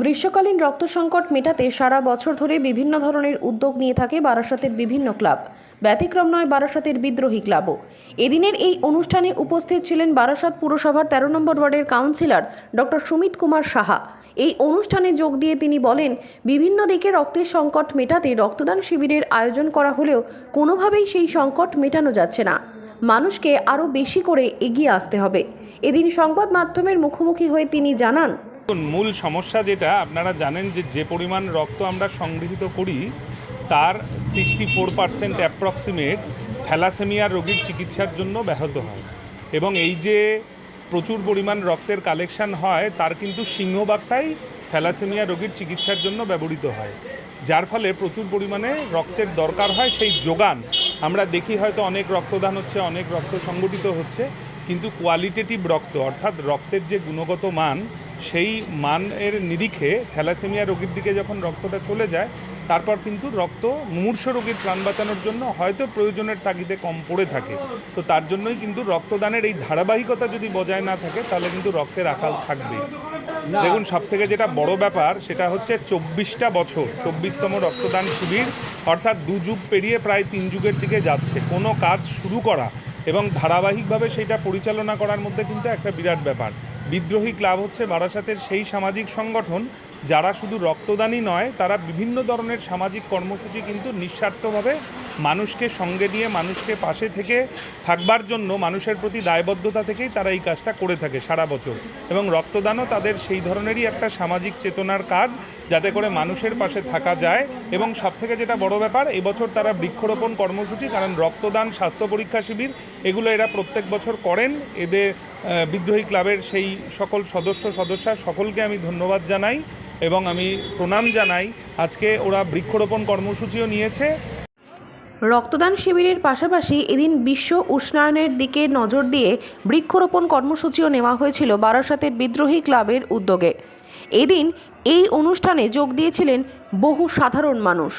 গ্রীষ্মকালীন রক্ত সংকট মেটাতে সারা বছর ধরে বিভিন্ন ধরনের উদ্যোগ নিয়ে থাকে বারাসাতের বিভিন্ন ক্লাব। ব্যতিক্রম নয় বারাসাতের বিদ্রোহী ক্লাবও। এদিনের এই অনুষ্ঠানে উপস্থিত ছিলেন বারাসাত পুরসভার তেরো নম্বর ওয়ার্ডের কাউন্সিলর ডক্টর সুমিত কুমার সাহা। এই অনুষ্ঠানে যোগ দিয়ে তিনি বলেন, বিভিন্ন দিকে রক্তের সংকট মেটাতে রক্তদান শিবিরের আয়োজন করা হলেও কোনোভাবেই সেই সংকট মেটানো যাচ্ছে না। মানুষকে আরও বেশি করে এগিয়ে আসতে হবে। এদিন সংবাদ মাধ্যমের মুখোমুখি হয়ে তিনি জানান মূল সমস্যা যেটা, আপনারা জানেন যে যে পরিমাণ রক্ত আমরা সংগৃহীত করি, তার সিক্সটি ফোর পার্সেন্ট অ্যাপ্রক্সিমেট থ্যালাসেমিয়ার রোগীর চিকিৎসার জন্য ব্যাহত হয়। এবং এই যে প্রচুর পরিমাণ রক্তের কালেকশন হয়, তার কিন্তু সিংহভাগটাই থ্যালাসেমিয়া রোগীর চিকিৎসার জন্য ব্যবহৃত হয়। যার ফলে প্রচুর পরিমাণে রক্তের দরকার হয়, সেই যোগান। আমরা দেখি হয়তো অনেক রক্তদান হচ্ছে, অনেক রক্ত সংগঠিত হচ্ছে, কিন্তু কোয়ালিটেটিভ রক্ত, অর্থাৎ রক্তের যে গুণগত মান সেই মানের নিরিখে থ্যালাসেমিয়া রোগীর দিকে যখন রক্তটা চলে যায়, তারপর কিন্তু রক্ত মুমূর্ষ রোগীর প্রাণ বাঁচানোর জন্য হয়তো প্রয়োজনের তাগিদে কম পড়ে থাকে। তো তার জন্যই কিন্তু রক্তদানের এই ধারাবাহিকতা যদি বজায় না থাকে, তাহলে কিন্তু রক্তের আকাল থাকবে। দেখুন সব থেকে যেটা বড় ব্যাপার, সেটা হচ্ছে চব্বিশটা বছর, চব্বিশতম রক্তদান শিবির, অর্থাৎ দু যুগ পেরিয়ে প্রায় তিন যুগের দিকে যাচ্ছে। কোনো কাজ শুরু করা এবং ধারাবাহিকভাবে সেটা পরিচালনা করার মধ্যে কিন্তু একটা বিরাট ব্যাপার। বিদ্রোহী ক্লাব হচ্ছে বারাসাতের সেই সামাজিক সংগঠন যারা শুধু রক্তদানই নয়, তারা বিভিন্ন ধরনের সামাজিক কর্মসূচি কিন্তু নিঃস্বার্থভাবে মানুষকে সঙ্গে নিয়ে, মানুষকে পাশে থেকে থাকবার জন্য মানুষের প্রতি দায়বদ্ধতা থেকেই তারা এই কাজটা করে থাকে সারা বছর। এবং রক্তদানও তাদের সেই ধরনেরই একটা সামাজিক চেতনার কাজ, যাতে করে মানুষের পাশে থাকা যায়। এবং সবথেকে যেটা বড় ব্যাপার, এবছর তারা বৃক্ষরোপণ কর্মসূচি, কারণ রক্তদান, স্বাস্থ্য পরীক্ষা শিবির, এগুলো এরা প্রত্যেক বছর করেন। এদের বিদ্রোহী ক্লাবের সেই সকল সদস্য, সদস্যা সকলকে আমি ধন্যবাদ জানাই এবং আমি প্রণাম জানাই। আজকে ওরা বৃক্ষরোপণ কর্মসূচিও নিয়েছে। রক্তদান শিবিরের পাশাপাশি এদিন বিশ্ব উষ্ণায়নের দিকে নজর দিয়ে বৃক্ষরোপণ কর্মসূচিও নেওয়া হয়েছিল বারাসাতের বিদ্রোহী ক্লাবের উদ্যোগে। এদিন এই অনুষ্ঠানে যোগ দিয়েছিলেন বহু সাধারণ মানুষ।